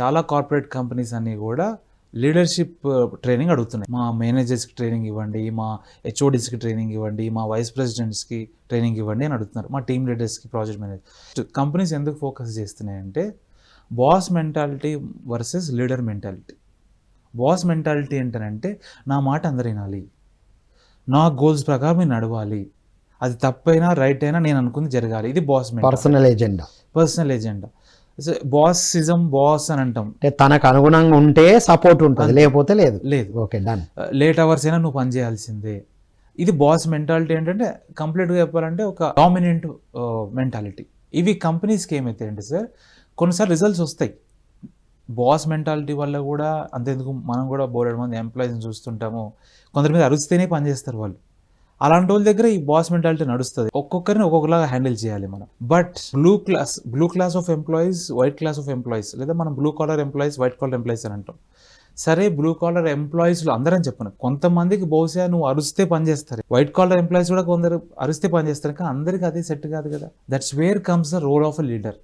చాలా corporate companies అన్నీ కూడా లీడర్షిప్ ట్రైనింగ్ అడుగుతున్నాయి. మా మేనేజర్స్కి ట్రైనింగ్ ఇవ్వండి మా హెచ్ఓడిస్కి ట్రైనింగ్ ఇవ్వండి మా వైస్ ప్రెసిడెంట్స్కి ట్రైనింగ్ ఇవ్వండి అని అడుగుతున్నారు. మా టీమ్ లీడర్స్కి ప్రాజెక్ట్ మేనేజర్ కంపెనీస్ ఎందుకు ఫోకస్ చేస్తున్నాయంటే boss mentality versus leader mentality boss mentality ఏంటంటే నా మాట అందరు వినాలి. నా గోల్స్ ప్రకారం నేను నడవాలి. అది తప్పైనా రైట్ అయినా నేను అనుకుంది జరగాలి. ఇది boss personal agenda personal agenda bossism boss అని అంటాం. అంటే తనకు అనుగుణంగా ఉంటే సపోర్ట్ ఉంటుంది లేకపోతే లేదు. లేదు. ఓకే డన్ లేట్ అవర్స్ అయినా నువ్వు పని చేయాల్సిందే. ఇది బాస్ మెంటాలిటీ ఏంటంటే కంప్లీట్గా చెప్పాలంటే ఒక డామినెంట్ మెంటాలిటీ ఇవి కంపెనీస్కి ఏమైతే అంటే సార్ కొన్నిసార్లు రిజల్ట్స్ వస్తాయి. బాస్ మెంటాలిటీ వల్ల కూడా అంతెందుకు మనం కూడా బోలెడు మంది ఎంప్లాయీస్ని చూస్తుంటాము. కొందరి మీద అరుస్తేనే పని చేస్తారు వాళ్ళు. అలాంటి వాళ్ళ దగ్గర ఈ బాస్ మెంటాలిటీ నడుస్తుంది. ఒక్కొక్కరిని ఒక్కొక్కలాగా హ్యాండిల్ చేయాలి మనం. But blue class blue class of employees white class of employees లేదా మనం blue collar employees white collar employees అని అంటాం. సరే బ్లూ కాలర్ ఎంప్లాయీస్లో అందరం చెప్పను. కొంతమందికి బహుశా నువ్వు అరుస్తే పనిచేస్తారు వైట్ కాలర్ ఎంప్లాయీస్ కూడా కొందరు అరిస్తే పనిచేస్తారు కానీ అందరికీ అదే సెట్ కాదు కదా. That's where comes the role of a leader